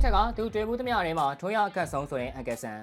င်းချက်ကသူတွေ့ဘူးသမျှတွေမှာထွန်းရအခက်ဆုံးဆိုတဲ့အန်ကယ်ဆန်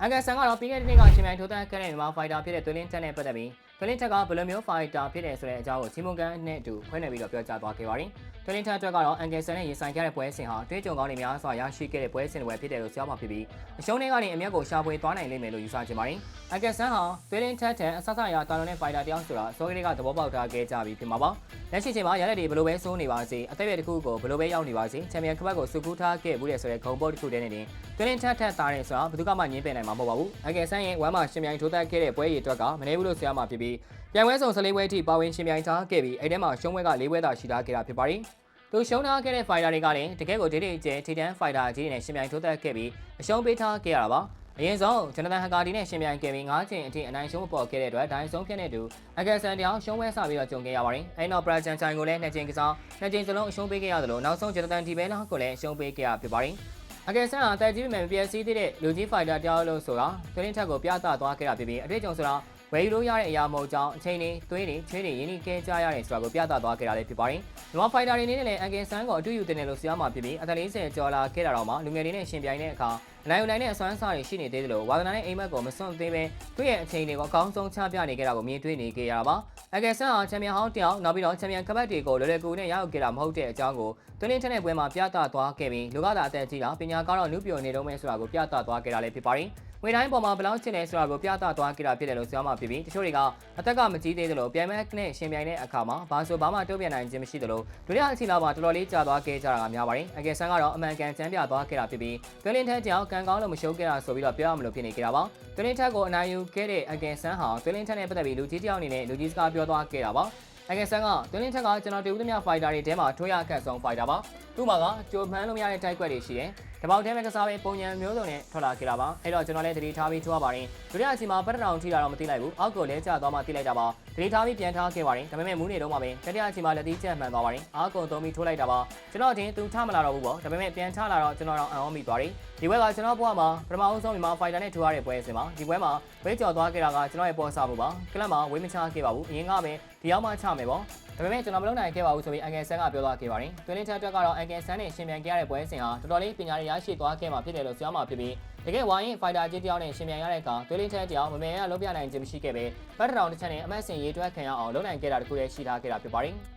အန်ကယ်ဆန်ကတော့ပြီးခဲ့တဲ့နေ့ကရှင်မြိုင်ထိုးတန်းခဲ့တဲ့မြန်မာဖိုက်တာဖြစ်တဲ့သွေးလင်းချက်နဲ့ပတ်သက်ပြီးသွေးလင်းချက်ကဘယ်လိုမျိုးဖိုက်တာဖြစ်တယ်ဆိုတဲ့အကြောင်းကိုစီမွန်ကန်နဲ့အတူဖွင့်နေပြီးတော့ပြောကြားသွားခဲ့ပါတယ်သွေးလင်းချက်အတွက်ကတော့အန်ကယ်ဆန်နဲ့ရင်ဆိုင်ခဲ့တဲ့ပွဲစဉ်ဟာတွေးကြုံကောင်းတွေများစွာရရှိခဲ့တဲ့ပွဲစဉ်တွေဖြစ်တယ်လို့ပြောမှာဖြစ်ပြီးအရှုံးတွေကနေအမျက်ကိုရှာဖွေသွားနိုင်လိမ့်မယ်လို့ယူဆချင်ပါတယ်အန်ကယ်ဆန်ဟာသွေးလင်းချက်တဲ့အဆဆရာတာလွန်တဲ့ဖိုက်တာတယောက်ဆိုတာစောကလေးကသဘောပေါက်ထားခဲ့ကြပြီးဖြစ်မှာပါလက်ရှိချိန်မှာရလက်တွေဘယ်လိုပဲစိုးနေပါစေအသက်အရွယ်တစ်ခုကိုဘယ်လိုပဲရောက်နေပါစေချန်ပီယံကပတ်ကိုစုကူးထားခဲ့ဘူးတဲ့ဆိုတဲ့ဂုံပုတ်တစ်ခုတည်းနဲ့တင်သွေးလင်းချက်ထက်သားတယ်ဆိုတာဘယ်သူကမှညင်းပယ်နိုင်မှာမဟုတ်ပါဘူးအန်ကယ်ဆန်ရဲ့ဝမ်းမှာရှင်မြိုင်ထိုးတက်ခဲ့တဲ့ပွဲရည်အတွက်ကမနေဘူးလို့ဆရာမဖြစ်ပြီးပြိုင်ပွဲဆောင်14ပွဲအထိပါဝင်ရှင်မြိုင်ထားခဲ့ပြီးအဲ့ထဲမှာရှုံးပွဲက၄ပွဲသာရှိထားခဲ့တာဖြစ်ပါတယ်သူရှုံးထားခဲ့တဲ့ fighter တွေကလည်းတကယ်ကိုဒေဒေကျဲ Titan fighter ကြီးတွေနဲ့ရှင်မြိုင်ထိုးတက်ခဲ့ပြီးအရှုံးပေးထားခဲ့ရတာပါ အရင်ဆုံးဂျန်နသန်ဟကာဒီနဲ့ရှင်မြိုင်ခဲ့ပြီး၅ချိန်အထိအနိုင်ရှုံးမပေါ်ခဲ့တဲ့အတွက်ဒိုင်းဆုံးဖြတ်နေသူအကယ်ဆန်တောင်ရှုံးပွဲစပြီးတော့ကြုံခဲ့ရပါတယ်။အဲဒီနောက်ပရာဂျန်ချိုင်ကိုလည်းနှစ်ချိန်ကစားနှစ်ချိန်စလုံးအရှုံးပေးခဲ့ရတယ်လို့နောက်ဆုံးဂျန်နသန်ဒီဘဲလာကိုလည်းအရှုံးပေးခဲ့ရဖြစ်ပါတယ်။အကယ်ဆန်အသက်ကြီးပေမဲ့ပြည့်စည်သေးတဲ့လူကြီးဖိုက်တာတယောက်လို့ဆိုတာတွင်းထက်ကိုပြသသွားခဲ့တာဖြစ်ပြီးအတွေ့အကြုံဆိုတာ ဝယ်ယူလို့ရတဲ့အရာမဟုတ်ကြောင်းအချိန်တွေသွေးတွေချွေးတွေရင်းနှီးကဲကြရတယ်ဆိုတာကိုပြသသွားခဲ့တာလည်းဖြစ်ပါတယ်။မြန်မာဖိုက်တာတွေအနေနဲ့လည်းအန်ကယ်ဆန်ကိုအတူယူတင်တယ်လို့ဆရာမဖြစ်ပြီးအသက်40ကျော်လာခဲ့တာတော့မှလူငယ်တွေနဲ့ရှင်ပြိုင်တဲ့အခါအနိုင်ယူနိုင်တဲ့အစွမ်းအစတွေရှိနေသေးတယ်လို့ဝါသနာနဲ့အိမ်မက်ကိုမစွန့်သေးပဲသူ့ရဲ့အချိန်တွေကိုအကောင်းဆုံးချပြနေခဲ့တာကိုမြင်တွေ့နေခဲ့ရတာပါ။အကယ်ဆန်ဟာချန်ပီယံဟောင်းတယောက်နောက်ပြီးတော့ချန်ပီယံကပတ်တွေကိုလွယ်လွယ်ကူကူနဲ့ရရောက်ခဲ့တာမဟုတ်တဲ့အကြောင်းကိုသွင်းလင်းထက်တဲ့ပွဲမှာပြသသွားခဲ့ပြီးလူကသာအသက်ကြီးတာပညာကတော့နုပြိုနေတော့မယ်ဆိုတာကိုပြသသွားခဲ့တာလည်းဖြစ်ပါတယ်။ငွေတိုင်းပေါ်မှာဘယ်လောက်ချစ်လဲဆိုတာကိုပြသသွားခဲ့တာဖြစ်တယ်လို့ပြောမှဖြစ်ပြီးတချို့တွေကအသက်ကမကြီးသေးသလိုပြိုင်မဲ့နဲ့ရှင်ပြိုင်တဲ့အခါမှာဘာဆိုဘာမှတုံ့ပြန်နိုင်ခြင်းမရှိသလိုဒုတိယအချိန်လောက်မှာတော်တော်လေးကြာသွားခဲ့ကြတာကများပါတယ်။အကယ်ဆန်ကတော့အမှန်ကန်ချမ်းပြသွားခဲ့တာဖြစ်ပြီးသွင်းလင်းထက်ကြောင်ကန်ကောင်းလို့မရှုံးခဲ့တာဆိုပြီးတော့ပြောရမလို့ဖြစ်နေကြတာပါ။သွင်းလင်းထက်ကိုအနိုင်ယူခဲ့တဲ့အကယ်ဆန်ဟာသွင်းလင်းထက်နဲ့ပတ်သက်ပြီးလူကြီးတယောက်အနေနဲ့လူကြီးစကားပြောသွားခဲ့တာပါ။အကယ်ဆန်ကတွင်းလင်းထက်ကကျွန်တော်တူဦးသမျှဖိုက်တာတွေထဲမှာထိုးရအခက်ဆုံးဖိုက်တာပါသူ့မှာကကြိုမှန်းလို့မရတဲ့တိုက်ကွက်တွေရှိတယ် တပေါက်ထဲမှာကစားပဲပုံညံမျိုးစုံနဲ့ထွက်လာခဲ့တာပါအဲ့တော့ကျွန်တော်လည်းသတိထားပြီးထိုးရပါတယ်ဒုတိယအချိန်မှာပတ်တရောင်ထိတာတော့မသိလိုက်ဘူးအောက်ကိုလဲကျသွားမှသိလိုက်တာပါသတိထားပြီးပြန်ထားခဲ့ပါတယ်ဒါပေမဲ့မူးနေတော့မှပဲတတိယအချိန်မှာလက်သီးကျက်မှန်သွားပါတယ်အားကုန်သုံးပြီးထိုးလိုက်တာပါကျွန်တော်တင်သူထမလာတော့ဘူးပေါ့ဒါပေမဲ့ပြန်ထလာတော့ကျွန်တော်တော့အံ့ဩမိသွားတယ်ဒီဘက်ကကျွန်တော်ဘဝမှာပထမအဆုံးမြန်မာဖိုက်တာနဲ့ထိုးရတဲ့ပွဲအစဉ်မှာဒီပွဲမှာဝဲကြော်သွားခဲ့တာကကျွန်တော်ရဲ့ပေါ်စားမှုပါကလပ်မှာဝေးမချခဲ့ပါဘူးအရင်ကပဲဒီရောက်မှချမယ်ပေါ့ ဒါပေမဲ့ကျွန်တော်မလုပ်နိုင်ခဲ့ပါဘူးဆိုပြီးအန်ကယ်ဆန်ကပြောသွားခဲ့ပါတယ်။တွင်းလင်းချက်အတွက်ကတော့အန်ကယ်ဆန်နဲ့ရှင်ပြန်ခဲ့ရတဲ့ပွဲစဉ်ဟာတော်တော်လေးပညာရရရှိသွားခဲ့မှာဖြစ်တယ်လို့ပြောမှာဖြစ်ပြီးတကယ်ဝိုင်းရင်ဖိုက်တာကြီးတယောက်နဲ့ရှင်ပြန်ရတဲ့အခါတွင်းလင်းချက်တယောက်မမေရလုံးပြနိုင်ခြင်းမရှိခဲ့ပဲဘတ်တရောင်တစ်ချက်နဲ့အမတ်စင်ရေးတွက်ခံရအောင်လုပ်နိုင်ခဲ့တာတခုလည်းရှိထားခဲ့တာဖြစ်ပါတယ်။